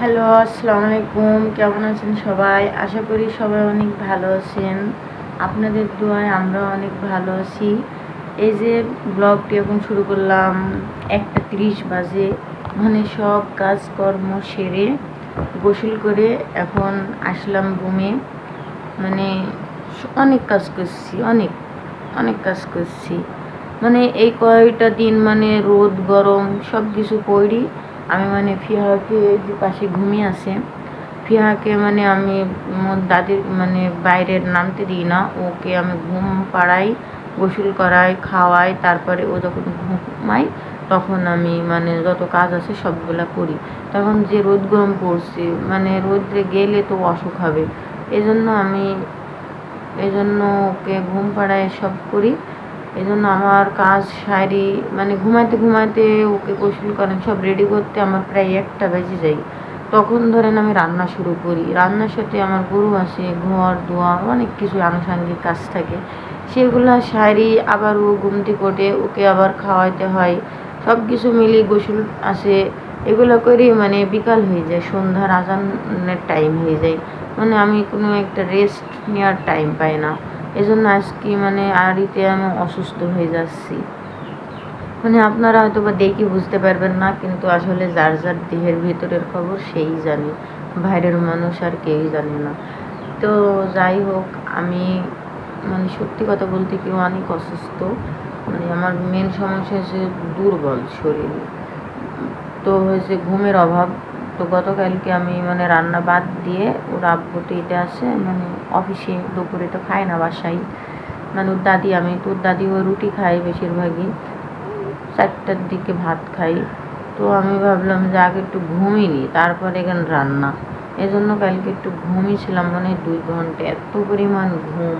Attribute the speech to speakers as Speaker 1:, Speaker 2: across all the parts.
Speaker 1: Hello, আসসালামু আলাইকুম। কেমন আছেন সবাই? আশা করি সবাই অনেক ভালো আছেন। আপনাদের দোয়ায় আমরা অনেক ভালো আছি। এই যে ব্লগটি এখন শুরু করলাম একটা তিরিশ বাজে। মানে সব কাজকর্ম সেরে গোসল করে এখন আসলাম রুমে। মানে অনেক কাজ করছি, অনেক অনেক কাজ করছি। মানে এই কয়টা দিন মানে রোদ, গরম সব কিছু পড়ি আমি মানে ফিহাকে যে পাশে ঘুমিয়ে আছে ফিহাকে মানে আমি দাদির মানে বাইরের নামতে দিই না, ওকে আমি ঘুম পাড়াই, গোসল করাই, খাওয়াই, তারপরে ও যখন ঘুমাই, তখন আমি মানে যত কাজ আছে সবগুলা করি। তখন যে রোদ গরম পড়ছে মানে রোদ্রে গেলে তো অসুখ হবে। এই জন্য আমি, এজন্য ওকে ঘুম পাড়ায় সব করি। এই জন্য আমার কাজ সারি মানে ঘুমাইতে ঘুমাইতে ওকে গোসল করেন সব রেডি করতে আমার প্রায় একটা বেজে যায়। তখন ধরেন আমি রান্না শুরু করি। রান্নার সাথে আমার গরু আসে ঘর দোয়া অনেক কিছু আনুষাঙ্গিক কাজ থাকে। সেগুলো সারি, আবার ও ঘুমতি করে ওকে আবার খাওয়াইতে হয়। সব কিছু মিলিয়ে গোসল আসে এগুলো করে মানে বিকাল হয়ে যায়, সন্ধ্যার আজানের টাইম হয়ে যায়। মানে আমি কোনো একটা রেস্ট নেওয়ার টাইম পাই না। এজন্য আজকে মানে আড়িতে আমি অসুস্থ হয়ে যাচ্ছি। মানে আপনারা হয়তো বা দেখি বুঝতে পারবেন না, কিন্তু আসলে যার যার দেহের ভিতরের খবর সেই জানে। বাইরের মানুষ আর কেউই জানে না। তো যাই হোক, আমি মানে সত্যি কথা বলতে কেউ অনেক অসুস্থ। মানে আমার মেন সমস্যা হচ্ছে দুর্বল শরীর। তো হয়েছে ঘুমের অভাব। তো গতকালকে আমি মানে রান্না বাদ দিয়ে ওর আব্বু তো এটা আসে মানে অফিসে দুপুরে তো খায় না বাসায়। মানে ওর দাদি, আমি তো ওর দাদি ও রুটি খাই বেশিরভাগই। চারটার দিকে ভাত খাই। তো আমি ভাবলাম যে আগে একটু ঘুমিয়ে তারপরে এখানে রান্না। এই জন্য কালকে একটু ঘুমিয়েছিলাম মানে দুই ঘণ্টা এত পরিমাণ ঘুম।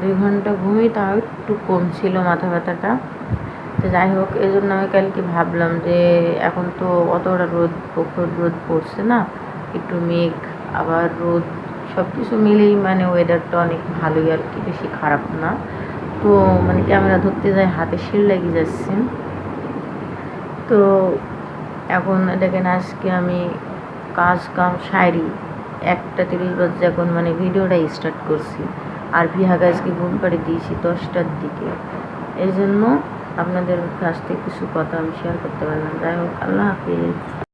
Speaker 1: দুই ঘণ্টা ঘুমিয়ে তাও একটু কম ছিল মাথা ব্যথাটা। তো যাই হোক, এই জন্য আমি কালকে ভাবলাম যে এখন তো অতটা রোদ, প্রখর রোদ পড়ছে না। একটু মেঘ, আবার রোদ সব কিছু মিলেই মানে ওয়েদারটা অনেক ভালোই আর কি, বেশি খারাপ না। তো মানে ক্যামেরা ধরতে যাই, হাতে শিল লেগে যাচ্ছে। তো এখন দেখেন আজকে আমি কাজ কাম সারি, একটা তিরিশ বাজে এখন মানে ভিডিওটা স্টার্ট করছি। আর ভিহা গাছকে ঘুম পাড়ে দিয়েছি দশটার দিকে। এই জন্য আপনাদের কাছ থেকে কিছু কথা আমি শেয়ার করতে পারলাম। যাই হোক আল্লাহ হাফিজ।